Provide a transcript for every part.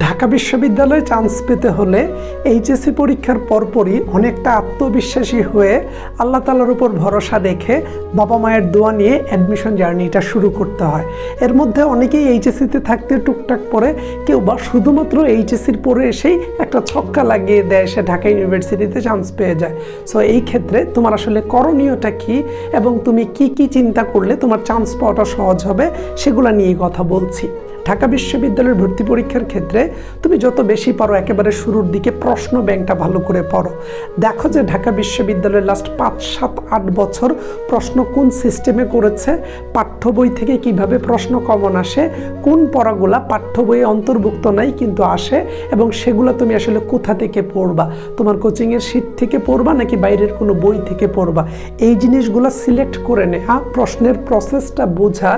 ঢাকা বিশ্ববিদ্যালয়ে চান্স পেতে হলে এইচএসসি পরীক্ষার পরপরই অনেকটা আত্মবিশ্বাসী হয়ে আল্লাহ তালার উপর ভরসা রেখে বাবা মায়ের দোয়া নিয়ে অ্যাডমিশন জার্নিটা শুরু করতে হয়। এর মধ্যে অনেকেই এইচএসসিতে থাকতে টুকটাক পরে কেউ বা শুধুমাত্র এইচএসসির পরে এসেই একটা ছক্কা লাগিয়ে দেয় সে ঢাকা ইউনিভার্সিটিতে চান্স পেয়ে যায়। সো এই ক্ষেত্রে তোমার আসলে করণীয়টা কি এবং তুমি কি কি চিন্তা করলে তোমার চান্স পাওয়াটা সহজ হবে সেগুলো নিয়ে কথা বলছি। ঢাকা বিশ্ববিদ্যালয়ের ভর্তি পরীক্ষার ক্ষেত্রে তুমি যত বেশি পারো একেবারে শুরুর দিকে প্রশ্ন ব্যাংকটা ভালো করে পড়ো। দেখো যে ঢাকা বিশ্ববিদ্যালয়ের লাস্ট পাঁচ, সাত, আট বছর প্রশ্ন কোন সিস্টেমে করেছে, পাঠ্য বই থেকে কীভাবে প্রশ্ন কমন আসে, কোন পড়াগুলা পাঠ্য বইয়ে অন্তর্ভুক্ত নাই কিন্তু আসে, এবং সেগুলো তুমি আসলে কোথা থেকে পড়বা? তোমার কোচিংয়ের শীট থেকে পড়বা নাকি বাইরের কোনো বই থেকে পড়বা? এই জিনিসগুলো সিলেক্ট করে নেওয়া প্রশ্নের প্রসেসটা বোঝা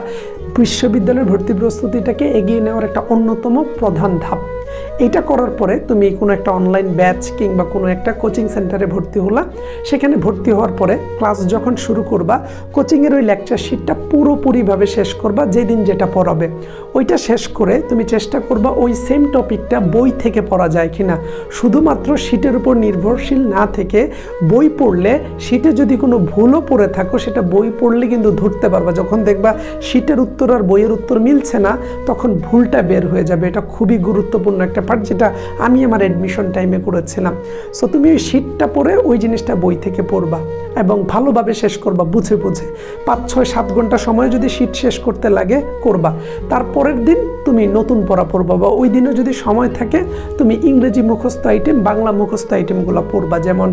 বিশ্ববিদ্যালয়ের ভর্তি প্রস্তুতিটাকে এগিয়ে নেওয়ার একটা অন্যতম প্রধান ধাপ। এটা করার পরে তুমি কোনো একটা অনলাইন ব্যাচ কিংবা কোনো একটা কোচিং সেন্টারে ভর্তি হলা। সেখানে ভর্তি হওয়ার পরে ক্লাস যখন শুরু করবা কোচিংয়ের ওই লেকচার শিটটা পুরোপুরিভাবে শেষ করবা, যেদিন যেটা পড়াবে। ওইটা শেষ করে তুমি চেষ্টা করবা ওই সেম টপিকটা বই থেকে পড়া যায় কিনা। শুধুমাত্র শিটের উপর নির্ভরশীল না থেকে বই পড়লে শিটে যদি কোনো ভুলও পড়ে থাকো, সেটা বই পড়লে কিন্তু ধরতে পারবা। যখন দেখবা শিটের উত্তর আর বইয়ের উত্তর মিলছে না, তখন ভুলটা বের হয়ে যাবে। এটা খুবই গুরুত্বপূর্ণ একটা পার্ট যেটা আমি আমার অ্যাডমিশন টাইমে করেছিলাম। সো তুমি ওই শিটটা পড়ে ওই জিনিসটা বই থেকে পড়বা এবং ভালোভাবে শেষ করবা, বুঝে বুঝে। পাঁচ, ছয়, সাত ঘণ্টা সময় যদি শিট শেষ করতে লাগে, করবা। তারপরের দিন তুমি নতুন পড়া পড়বা বা ওই দিনে যদি সময় থাকে, তুমি ইংরেজি মুখস্থ আইটেম বাংলা মুখস্থ আইটেমগুলো পড়বা। যেমন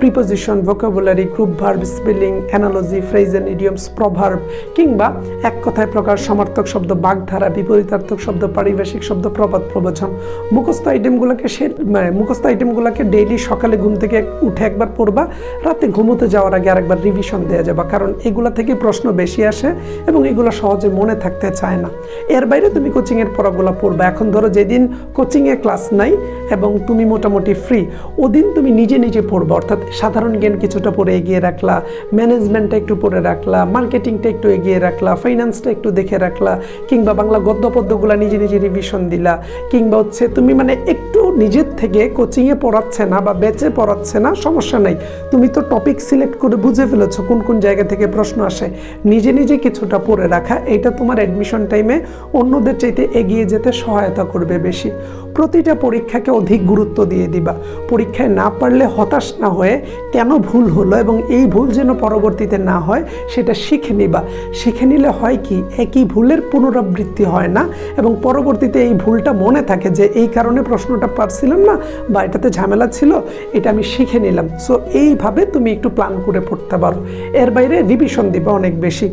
preposition vocabulary group verb spelling analogy phrases idioms proverb কিংবা এক কথায় প্রকার সমার্থক শব্দ, বাগধারা, বিপরীতার্থক শব্দ, পারিভাষিক শব্দ, প্রবাদ, প্রবচন। মুখস্থ আইটেমগুলোকে সে মানে মুখস্থ আইটেমগুলোকে ডেইলি সকালে ঘুম থেকে উঠে একবার পড়বা, রাতে ঘুমোতে যাওয়ার আগে আরেকবার রিভিশন দেওয়া যাবে, কারণ এগুলা থেকে প্রশ্ন বেশি আসে এবং এগুলো সহজে মনে থাকতে চায় না। এর বাইরে তুমি কোচিংয়ের পড়াগুলো পড়বা। এখন ধরো যেদিন কোচিংয়ে ক্লাস নাই এবং তুমি মোটামুটি ফ্রি ওদিন তুমি নিজে নিজে পড়বা। অর্থাৎ সাধারণ জ্ঞান কিছুটা পড়ে এগিয়ে রাখলা ম্যানেজমেন্টটা একটু পড়ে রাখলা মার্কেটিংটা একটু এগিয়ে রাখলা ফাইন্যান্সটা একটু দেখে রাখলা, কিংবা বাংলা গদ্য পদ্যগুলো নিজে নিজে রিভিশন দিলা, কিংবা হচ্ছে তুমি মানে একটু নিজের থেকে কোচিংয়ে পড়াচ্ছে না বা বেচে পড়াচ্ছে না, সমস্যা নাই। তুমি তো টপিক সিলেক্ট করে বুঝে ফেলেছো কোন কোন জায়গা থেকে প্রশ্ন আসে। নিজে নিজে কিছুটা পড়ে রাখা, এটা তোমার অ্যাডমিশন টাইমে অন্যদের চাইতে এগিয়ে যেতে সহায়তা করবে বেশি। প্রতিটা পরীক্ষাকে অধিক গুরুত্ব দিয়ে দিবা। পরীক্ষায় না পারলে হতাশ না হয়ে কেন ভুল হলো এবং এই ভুল যেন পরবর্তীতে না হয়, সেটা শিখে নিবা। শিখে নিলে হয় কি? একই ভুলের পুনরাবৃত্তি হয় না এবং পরবর্তীতে এই ভুলটা মনে থাকে যে এই কারণে প্রশ্নটা পারছিলাম না বা এটাতে ঝামেলা ছিল, এটা আমি শিখে নিলাম। সো এইভাবে তুমি একটু প্ল্যান করে পড়তে পারো। এর বাইরে রিভিশন দিবে অনেক বেশি।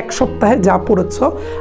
এক সপ্তাহে যা পড়েছ,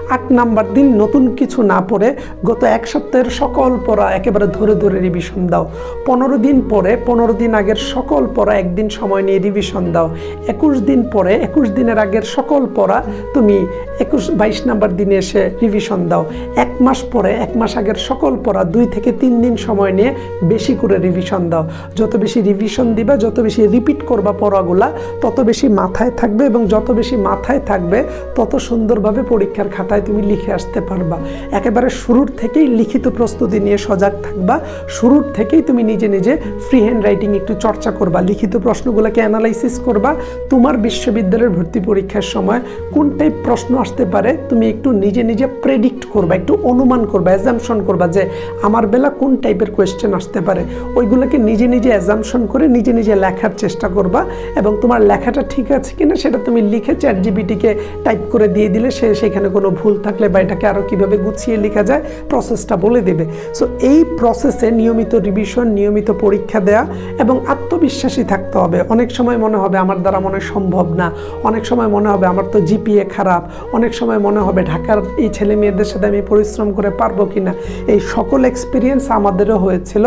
আট নাম্বার দিন নতুন কিছু না পড়ে গত এক সপ্তাহের সকল পড়া একেবারে ধরে ধরে রিভিশন দাও। পনেরো দিন পরে, পনেরো দিন আগের সকল পড়া একদিন সময় নিয়ে রিভিশন দাও। একুশ দিন পরে, একুশ দিনের আগের সকল পড়া তুমি একুশ, বাইশ নাম্বার দিনে এসে রিভিশন দাও। এক মাস পরে, এক মাস আগের সকল পড়া দুই থেকে তিন দিন সময় নিয়ে বেশি করে রিভিশন দাও। যত বেশি রিভিশন দিবা, যত বেশি রিপিট করবা পড়াগুলা, তত বেশি মাথায় থাকবে এবং যত বেশি মাথায় থাকবে তত সুন্দরভাবে পরীক্ষার খাতায় তুমি লিখে আসতে পারবা। একেবারে শুরুর থেকেই লিখিত প্রস্তুতি নিয়ে সজাগ থাকবা। শুরুর থেকেই তুমি নিজে নিজে ফ্রি হ্যান্ড রাইটিং একটু চর্চা করবা। লিখিত প্রশ্নগুলোকে অ্যানালাইসিস করবা। তোমার বিশ্ববিদ্যালয়ের ভর্তি পরীক্ষার সময় কোন টাইপ প্রশ্ন আসতে পারে, তুমি একটু নিজে নিজে প্রেডিক্ট করবা, একটু অনুমান করবা অ্যাজামশন করবা যে আমার বেলা কোন টাইপের কোয়েশ্চেন আসতে পারে। ওইগুলোকে নিজে নিজে অ্যাজামশন করে নিজে নিজে লেখার চেষ্টা করবা এবং তোমার লেখাটা ঠিক আছে কিনা সেটা তুমি লিখে চ্যাট জিবিটিকে টাইপ করে দিয়ে দিলে সে সেখানে কোনো ভুল থাকলে বা এটাকে আরও কীভাবে গুছিয়ে লেখা যায় প্রসেসটা বলে দেবে। সো এই প্রসেসে নিয়মিত রিভিশন নিয়মিত পরীক্ষা দেয়া এবং আত্মবিশ্বাসী থাকতে হবে। অনেক সময় মনে হবে আমার দ্বারা মনে সম্ভব না, অনেক সময় মনে হবে আমার তো জিপিএ খারাপ, অনেক সময় মনে হবে ঢাকার এই ছেলে মেয়েদের সাথে আমি পরিশ্রম করে পারব কি না এই সকল এক্সপিরিয়েন্স আমাদেরও হয়েছিল।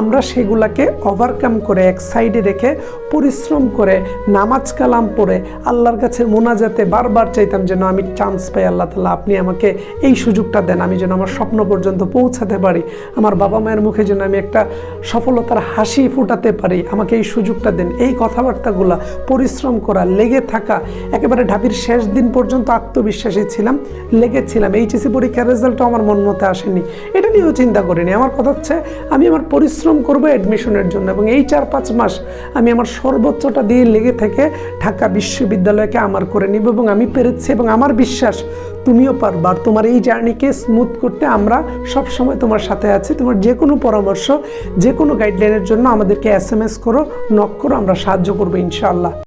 আমরা সেগুলাকে ওভারকাম করে এক সাইডে রেখে পরিশ্রম করে, নামাজ কালাম পড়ে, আল্লাহর কাছে মোনাজাতে বারবার বারবার চাইতাম যেন আমি চান্স পাই, আল্লাহ তালা আপনি আমাকে এই সুযোগটা দেন, আমি যেন আমার স্বপ্ন পর্যন্ত পৌঁছাতে পারি। আমার বাবা মায়ের মুখে যেন আমি একটা সফলতার হাসি ফুটাতে পারি। আমাকে এই সুযোগটা দেন, এই কথাবার্তাগুলা, পরিশ্রম করা, লেগে থাকা, একেবারে ঢাবির শেষ দিন পর্যন্ত আত্মবিশ্বাসী ছিলাম লেগেছিলাম এইচএসি পরীক্ষার রেজাল্টও আমার মন মতে আসেনি। এটা নিয়েও চিন্তা করিনি। আমার কথা হচ্ছে, আমি আমার পরিশ্রম করব অ্যাডমিশনের জন্য এবং এই চার পাঁচ মাস আমি আমার সর্বোচ্চটা দিয়ে লেগে থেকে ঢাকা বিশ্ববিদ্যালয়কে আমার করে নিব এবং আমি পেরেছি এবং আমার বিশ্বাস তুমিও পারবা। তোমার এই জার্নিকে স্মুথ করতে আমরা সব সময় তোমার সাথে আছি। তোমার যে কোনো পরামর্শ যে কোনো গাইডলাইনের জন্য আমাদেরকে এস এম এস করো নক করো, আমরা সাহায্য করব ইনশাআল্লাহ।